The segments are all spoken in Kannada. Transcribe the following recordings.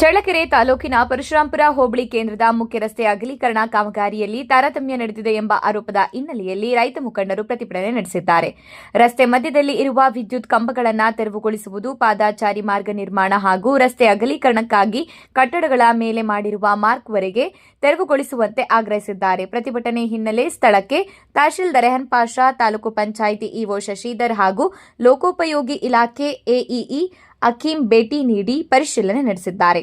ಚಳ್ಳಕೆರೆ ತಾಲೂಕಿನ ಪರಶುರಾಂಪುರ ಹೋಬಳಿ ಕೇಂದ್ರದ ಮುಖ್ಯ ರಸ್ತೆ ಅಗಲೀಕರಣ ಕಾಮಗಾರಿಯಲ್ಲಿ ತಾರತಮ್ಯ ನಡೆದಿದೆ ಎಂಬ ಆರೋಪದ ಹಿನ್ನೆಲೆಯಲ್ಲಿ ರೈತ ಮುಖಂಡರು ಪ್ರತಿಭಟನೆ ನಡೆಸಿದ್ದಾರೆ. ರಸ್ತೆ ಮಧ್ಯದಲ್ಲಿ ಇರುವ ವಿದ್ಯುತ್ ಕಂಬಗಳನ್ನು ತೆರವುಗೊಳಿಸುವುದು ಪಾದಾಚಾರಿ ಮಾರ್ಗ ನಿರ್ಮಾಣ ಹಾಗೂ ರಸ್ತೆ ಅಗಲೀಕರಣಕ್ಕಾಗಿ ಕಟ್ಟಡಗಳ ಮೇಲೆ ಮಾಡಿರುವ ಮಾರ್ಕ್ವರೆಗೆ ತೆರವುಗೊಳಿಸುವಂತೆ ಆಗ್ರಹಿಸಿದ್ದಾರೆ. ಪ್ರತಿಭಟನೆ ಹಿನ್ನೆಲೆ ಸ್ಥಳಕ್ಕೆ ತಹಶೀಲ್ದಾರ್ ರೆಹನ್ ಪಾಷಾ, ತಾಲೂಕು ಪಂಚಾಯಿತಿ ಇಒ ಶಶಿಧರ್ ಹಾಗೂ ಲೋಕೋಪಯೋಗಿ ಇಲಾಖೆ ಎಇಇ ಅಕೀಂ ಭೇಟಿ ನೀಡಿ ಪರಿಶೀಲನೆ ನಡೆಸಿದ್ದಾರೆ.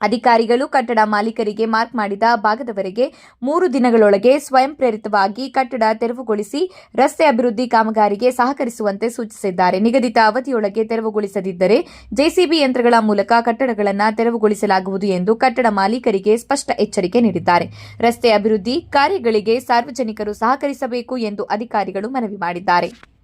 ಅಧಿಕಾರಿಗಳು ಕಟ್ಟಡ ಮಾಲೀಕರಿಗೆ ಮಾರ್ಕ್ ಮಾಡಿದ ಭಾಗದವರೆಗೆ ಮೂರು ದಿನಗಳೊಳಗೆ ಸ್ವಯಂ ಪ್ರೇರಿತವಾಗಿ ಕಟ್ಟಡ ತೆರವುಗೊಳಿಸಿ ರಸ್ತೆ ಅಭಿವೃದ್ಧಿ ಕಾಮಗಾರಿಗೆ ಸಹಕರಿಸುವಂತೆ ಸೂಚಿಸಿದ್ದಾರೆ. ನಿಗದಿತ ಅವಧಿಯೊಳಗೆ ತೆರವುಗೊಳಿಸದಿದ್ದರೆ ಜೆಸಿಬಿ ಯಂತ್ರಗಳ ಮೂಲಕ ಕಟ್ಟಡಗಳನ್ನು ತೆರವುಗೊಳಿಸಲಾಗುವುದು ಎಂದು ಕಟ್ಟಡ ಮಾಲೀಕರಿಗೆ ಸ್ಪಷ್ಟ ಎಚ್ಚರಿಕೆ ನೀಡಿದ್ದಾರೆ. ರಸ್ತೆ ಅಭಿವೃದ್ಧಿ ಕಾರ್ಯಗಳಿಗೆ ಸಾರ್ವಜನಿಕರು ಸಹಕರಿಸಬೇಕು ಎಂದು ಅಧಿಕಾರಿಗಳು ಮನವಿ ಮಾಡಿದ್ದಾರೆ.